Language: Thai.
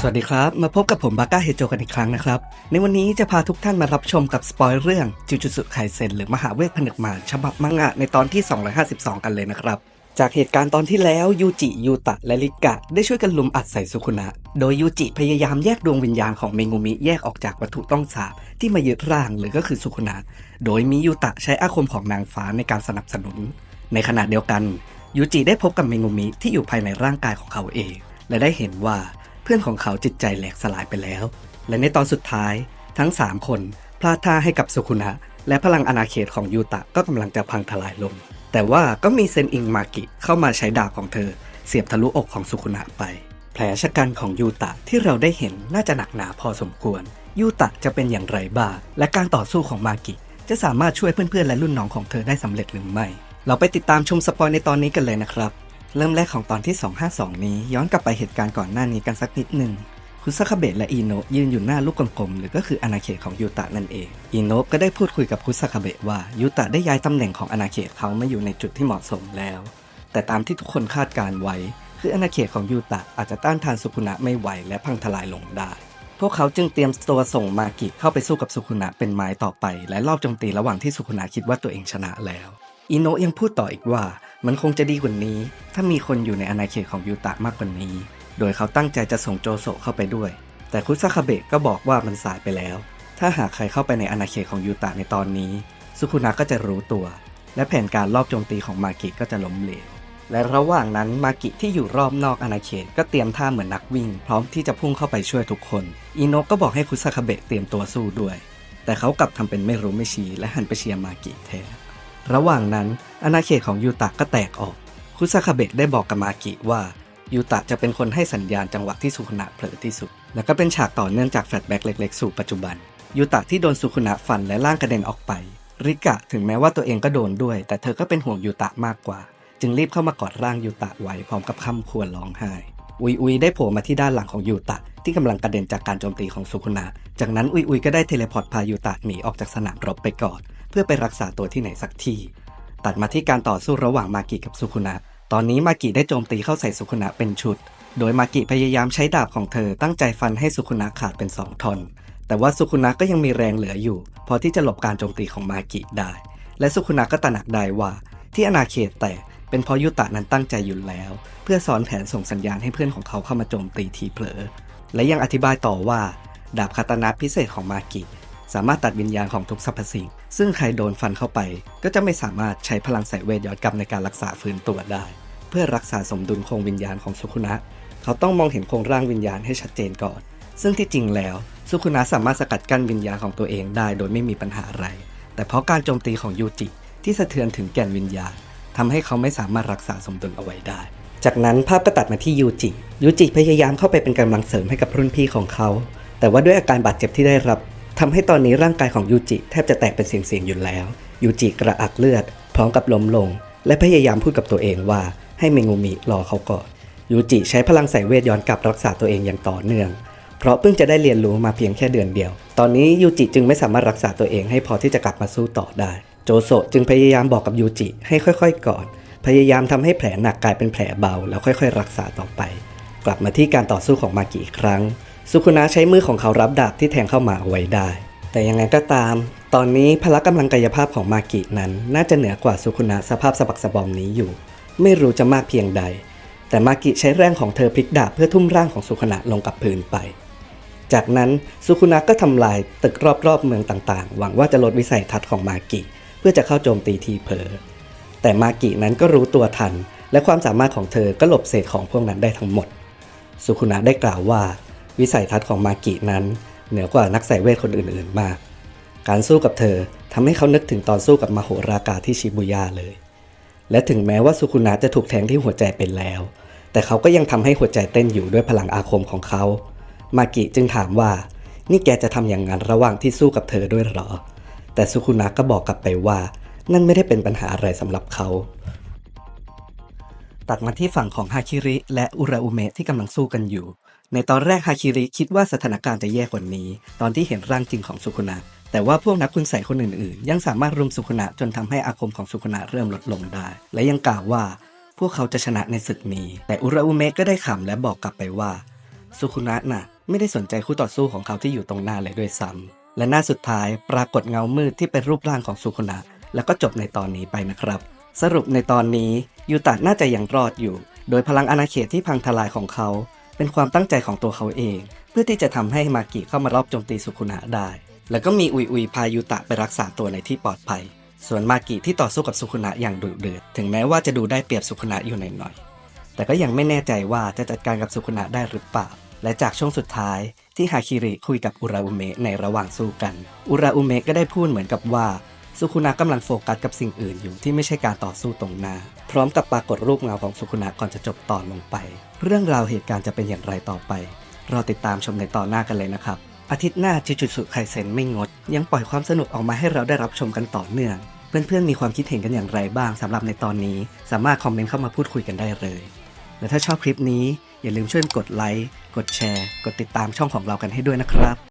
สวัสดีครับ มาพบกับผมบาก้าเฮโจกันอีกครั้งนะครับ ในวันนี้จะพาทุกท่านมารับชมกับสปอยเรื่องจูจูสุไคเซนหรือมหาเวทผนึกมารฉบับมังงะในตอนที่ 252 กันเลยนะครับ จากเหตุการณ์ตอนที่แล้วยูจิยูตะและลิกะ ได้ช่วยกันลุมอัดใส่สุคุนะ โดยยูจิพยายามแยกดวงวิญญาณของเมงุมิแยกออกจากวัตถุต้องสาบที่มายึดร่างหรือก็คือสุคุนะ โดยมียูตะใช้อาคมของนางฟ้าในการสนับสนุน ในขณะเดียวกันยูจิได้พบกับเมงุมิที่อยู่ภายในร่างกายของเขาเอง และได้เห็นว่าเพื่อนของเขาจิตใจแหลกสลายไปแล้ว และในตอนสุดท้ายทั้ง 3 คนพลาดท่าให้กับสุคุนะ และพลังอาณาเขตของยูตะก็กำลังจะพังทลายลง แต่ว่าก็มีเซนอิงมากิเข้ามาใช้ดาบของเธอ เสียบทะลุอกของสุคุนะไป แผลชะกันของยูตะที่เราได้เห็นน่าจะหนักหนาพอสมควร ยูตะจะเป็นอย่างไรบ้างและการต่อสู้ของมากิจะสามารถช่วยเพื่อนๆและรุ่นน้องของเธอได้สำเร็จหรือไม่ เราไปติดตามชมสปอยในตอนนี้กันเลยนะครับ เริ่มแรกของตอนที่ 252 นี้ ย้อนกลับไปเหตุการณ์ก่อนหน้านี้กันสักนิดหนึ่งคุซาคาเบะและอีโนะยืนอยู่หน้าลูกกลมๆ หรือก็คืออาณาเขตของยูตะนั่นเอง อีโนะก็ได้พูดคุยกับคุซาคาเบะว่ายูตะได้ย้ายตำแหน่งของอาณาเขตเขามาอยู่ในจุดที่เหมาะสมแล้ว แต่ตามที่ทุกคนคาดการไว้ คืออาณาเขตของยูตะอาจจะต้านทานสุคุนะไม่ไหวและพังทลายลงได้ พวกเขาจึงเตรียมตัวส่งมากิเข้าไปสู้กับสุคุนะเป็นไม้ต่อไป และรอบโจมตีระหว่างที่สุคุนะคิดว่าตัวเองชนะแล้ว อิโนะยังพูดต่ออีกว่า มันคงจะดีกว่านี้ ถ้ามีคนอยู่ในอาณาเขตของยูตะมากกว่านี้ โดยเขาตั้งใจจะส่งโจโซเข้าไปด้วย แต่คุซาคาเบะก็บอกว่ามันสายไปแล้ว ถ้าหากใครเข้าไปในอาณาเขตของยูตะในตอนนี้ สุคุนะก็จะรู้ตัว และแผนการรอบโจมตีของมากิก็จะล้มเหลวและระหว่างนั้นมากิที่อยู่รอบนอกอาณาเขตก็เตรียมท่าเหมือนนักวิ่ง พร้อมที่จะพุ่งเข้าไปช่วยทุกคน อิโนะก็บอกให้คุซาคาเบะเตรียมตัวสู้ด้วย แต่เขากลับทำเป็นไม่รู้ไม่ชี้และหันไปเชียร์มากิแทน ระหว่างนั้นอาณาเขตของยูตะก็แตกออก คุซาคาเบะได้บอกกับมากิว่ายูตะจะเป็นคนให้สัญญาณจังหวะที่สุคุนะเผลอที่สุด แล้วก็เป็นฉากต่อเนื่องจากแฟลชแบ็กเล็ก ๆ สู่ปัจจุบัน ยูตะที่โดนสุคุนะฟันและร่างกระเด็นออกไป ริกะถึงแม้ว่าตัวเองก็โดนด้วย แต่เธอก็เป็นห่วงยูตะมากกว่า จึงรีบเข้ามากอดร่างยูตะไว้พร้อมกับคำควรร้องไห้อุยอุยได้โผล่มาที่ด้านหลังของยูตะ ที่กำลังกระเด็นจากการโจมตีของสุคุนะ จากนั้นอุยอุยก็ได้เทเลพอร์ตพายูตะหนีออกจากสนามรบไปก่อน เพื่อไปรักษาตัวที่ไหนสักที่ ตัดมาที่การต่อสู้ระหว่างมากิกับสุคุนะ ตอนนี้มากิได้โจมตีเข้าใส่สุคุนะเป็นชุด โดยมากิพยายามใช้ดาบของเธอตั้งใจฟันให้สุคุนะขาดเป็นสองท่อน แต่ว่าสุคุนะก็ยังมีแรงเหลืออยู่พอที่จะหลบการโจมตีของมากิได้ และสุคุนะก็ตระหนักได้ว่า ที่อาณาเขตแตกเป็นเพราะยุตะนั้นตั้งใจอยู่แล้ว เพื่อสอนแผนส่งสัญญาณให้เพื่อนของเขาเข้ามาโจมตีทีเผลอ และยังอธิบายต่อว่า ดาบคาตานะพิเศษของมากิ สามารถตัดวิญญาณของทุกสรรพสิ่ง ซึ่งใครโดนฟันเข้าไป ก็จะไม่สามารถใช้พลังสายเวทย้อนกลับในการรักษาฟื้นตัวได้ เพื่อรักษาสมดุลโครงวิญญาณของสุคุนะ เขาต้องมองเห็นโครงร่างวิญญาณให้ชัดเจนก่อน ซึ่งที่จริงแล้วสุคุนะสามารถสกัดกั้นวิญญาณของตัวเองได้ โดยไม่มีปัญหาอะไร แต่เพราะการโจมตีของยูจิ ที่สะเทือนถึงแก่นวิญญาณทำให้เขาไม่สามารถรักษาสมดุลเอาไว้ได้ จากนั้นภาพก็ตัดมาที่ยูจิ ยูจิพยายามเข้าไปเป็นกำลังเสริมให้กับรุ่นพี่ของเขา แต่ว่าด้วยอาการบาดเจ็บที่ได้รับทำให้ตอนนี้ร่างกายของยูจิแทบจะแตกเป็นเสียงๆอยู่แล้ว ยูจิกระอักเลือด พร้อมกับล้มลง และพยายามพูดกับตัวเองว่าให้เมงูมิรอเขาก่อน ยูจิใช้พลังสายเวทย้อนกลับรักษาตัวเองอย่างต่อเนื่อง เพราะเพิ่งจะได้เรียนรู้มาเพียงแค่เดือนเดียว ตอนนี้ยูจิจึงไม่สามารถรักษาตัวเองให้พอที่จะกลับมาสู้ต่อได้ โจโซจึงพยายามบอกกับยูจิให้ค่อยๆ ก่อน พยายามทำให้แผลหนักกลายเป็นแผลเบา แล้วค่อย ๆ รักษาต่อไป กลับมาที่การต่อสู้ของมากิอีกครั้ง สุคุนะใช้มือของเขารับดาบที่แทงเข้ามาเอาไว้ได้ แต่ยังไงก็ตาม ตอนนี้พละกำลังกายภาพของมากินั้น น่าจะเหนือกว่าสุคุนะสภาพสะบักสะบอมนี้อยู่ ไม่รู้จะมากเพียงใด แต่มากิใช้แรงของเธอพลิกดาบเพื่อทุ่มร่างของสุคุนะลงกับพื้นไป จากนั้นสุคุนะก็ทำลายตึกรอบๆเมืองต่างๆ หวังว่าจะลดวิสัยทัศน์ของมากิเพื่อจะเข้าโจมตีทีเผลอแต่มากินั้นก็รู้ตัวทัน และความสามารถของเธอก็หลบเศษของพวกนั้นได้ทั้งหมด สุคุนะได้กล่าวว่า วิสัยทัศน์ของมากินั้น เหนือกว่านักสายเวทคนอื่นๆมาก การสู้กับเธอทำให้เขานึกถึงตอนสู้กับมโหรากาที่ชิบุย่าเลย และถึงแม้ว่าสุคุนะจะถูกแทงที่หัวใจเป็นแล้ว แต่เขาก็ยังทำให้หัวใจเต้นอยู่ด้วยพลังอาคมของเขา มากิจึงถามว่า นี่แกจะทำอย่างนั้นระหว่างที่สู้กับเธอด้วยหรอ แต่สุคุนะก็บอกกลับไปว่า นั่นไม่ได้เป็นปัญหาอะไรสำหรับเขา ตัดมาที่ฝั่งของฮาคิริและอุราอุเมะที่กำลังสู้กันอยู่ ในตอนแรกฮาคิริคิดว่าสถานการณ์จะแย่กว่านี้ ตอนที่เห็นร่างจริงของสุคุนะแต่ว่าพวกนักคุณใส่คนอื่นๆ ยังสามารถรุมสุคุนะจนทำให้อาคมของสุคุนะเริ่มลดลงได้ และยังกล่าวว่า พวกเขาจะชนะในศึกนี้ แต่อุราอุเมะก็ได้ขำและบอกกลับไปว่า สุคุนะน่ะ ไม่ได้สนใจคู่ต่อสู้ของเขาที่อยู่ตรงหน้าเลยด้วยซ้ำและหน้าสุดท้ายปรากฏเงามืดที่เป็นรูปร่างของสุคุนะแล้วก็จบในตอนนี้ไปนะครับ สรุปในตอนนี้ยูตะน่าจะยังรอดอยู่ โดยพลังอาณาเขตที่พังทลายของเขา เป็นความตั้งใจของตัวเขาเอง เพื่อที่จะทำให้มากิเข้ามารอบโจมตีสุคุนะได้ แล้วก็มีอุยอุยพายูตะไปรักษาตัวในที่ปลอดภัย ส่วนมากิที่ต่อสู้กับสุคุนะอย่างดุเดือด ถึงแม้ว่าจะดูได้เปรียบสุคุนะอยู่หน่อยๆแต่ก็ยังไม่แน่ใจว่าจะจัดการกับสุคุนะได้หรือเปล่า และจากช่วงสุดท้ายที่ฮาคิริคุยกับอุราอุเมะในระหว่างสู้กัน อุราอุเมะก็ได้พูดเหมือนกับว่า สุคุนะกำลังโฟกัสกับสิ่งอื่นอยู่ที่ไม่ใช่การต่อสู้ตรงหน้า พร้อมกับปรากฏรูปเงาของสุคุนะก่อนจะจบตอนลงไป เรื่องราวเหตุการณ์จะเป็นอย่างไรต่อไป รอติดตามชมในตอนหน้ากันเลยนะครับ อาทิตย์หน้าจิจุสุไคเซนไม่งด ยังปล่อยความสนุกออกมาให้เราได้รับชมกันต่อเนื่อง เพื่อนๆมีความคิดเห็นกันอย่างไรบ้างสำหรับในตอนนี้ สามารถคอมเมนต์เข้ามาพูดคุยกันได้เลยและถ้าชอบคลิปนี้อย่าลืมช่วยกดไลค์กดแชร์ กดติดตามช่องของเรากันให้ด้วยนะครับ